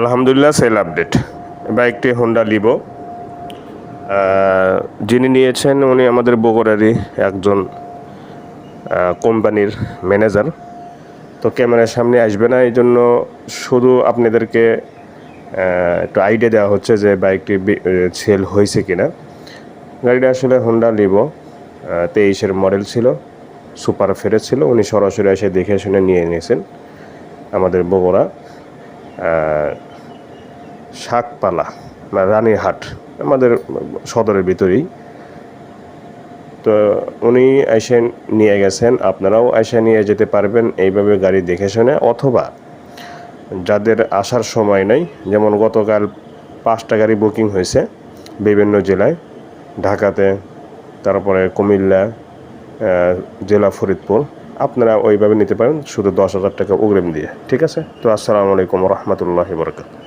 আলহামদুলিল্লাহ sell update বাইকটি Honda Livo যিনি নিয়েছেন, উনি আমাদের বগুড়ারই একজন কোম্পানির ম্যানেজার তো ক্যামেরার সামনে আসবে না এই জন্য শুধু আপনাদেরকে একটু আইডিয়া দেওয়া হচ্ছে যে বাইকটি সেল হয়েছে কিনা। গাড়িটা আসলে হোন্ডা লিবো তেইশের মডেল ছিল সুপার ফেরে ছিল। উনি সরাসরি এসে দেখে শুনে নিয়ে নিয়েছেন আমাদের বগুড়া। শাকপালা না রানীরহাট আমাদের সদরের ভিতরেই। তো উনি এসে নিয়ে গেছেন, আপনারাও এসে নিয়ে যেতে পারবেন এইভাবে গাড়ি দেখে শুনে, অথবা যাদের আসার সময় নেই, যেমন গতকাল পাঁচটা গাড়ি বুকিং হয়েছে বিভিন্ন জেলায়, ঢাকাতে, তারপরে কুমিল্লা জেলা ফরিদপুর। আপনারা ওইভাবে নিতে পারেন, শুধু দশ হাজার টাকা অগ্রিম দিয়ে। ঠিক আছে? তো আসসালামু আলাইকুম রহমতুল্লাহ বরকাত